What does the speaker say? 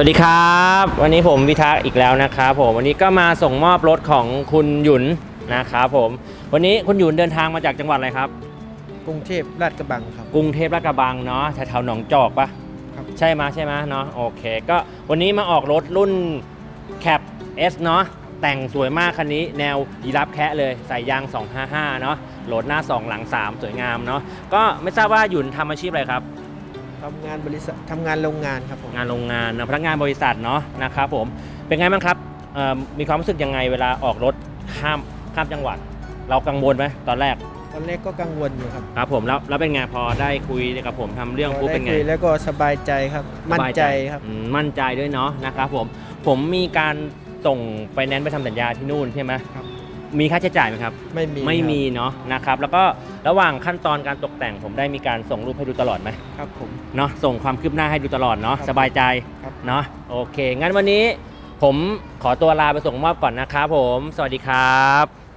สวัสดีครับ วันนี้ผมวิทักษ์อีกแล้วนะครับผมวันนี้ก็มาส่งมอบรถของคุณหยุนนะครับผมวันนี้คุณหยุนเดินทางมาจากจังหวัดอะไรครับ กรุงเทพลาดกระบังครับ กรุงเทพลาดกระบังเนาะแถวๆหนองจอกปะครับ ใช่ไหมยใช่ไหมยเนาะโอเค ก็วันนี้มาออกรถรุ่นแคป S เนาะแต่งสวยมากคันนี้แนวยีรับแคะเลยใส่ยาง 255 เนาะโหลดหน้า 2 หลัง 3 สวยงามเนาะก็ไม่ทราบว่าหยุนทำอาชีพอะไรครับ ทำงานบริษัททำงานโรงงานครับผมงานโรงงานนะพนักงานบริษัทเนาะนะครับผมเป็นไงบ้างครับเอ่อมีความรู้สึกยังไงเวลาออกรถข้ามข้ามจังหวัด เรากังวลไหมตอนแรกตอนแรกก็กังวลอยู่ครับครับผมแล้วแล้วเป็นไงพอได้คุยกับผมทำเรื่องปุ๊บได้เป็นไงคุยแล้วก็สบายใจครับ มั่นใจครับ อืมมั่นใจด้วยเนาะนะครับผมผมมีการส่งไฟแนนซ์ไปทำสัญญาที่นู่นใช่ไหมครับ มีค่าใช้จ่ายไหมครับ ไม่มีไม่มีเนาะนะครับ แล้วก็ระหว่างขั้นตอนการตกแต่งผมได้มีการส่งรูปให้ดูตลอดไหมครับผม เนาะส่งความคืบหน้าให้ดูตลอดเนาะครับสบายใจครับ เนาะโอเค งั้นวันนี้ผมขอตัวลาไปส่งมอบก่อนนะครับผม สวัสดีครับ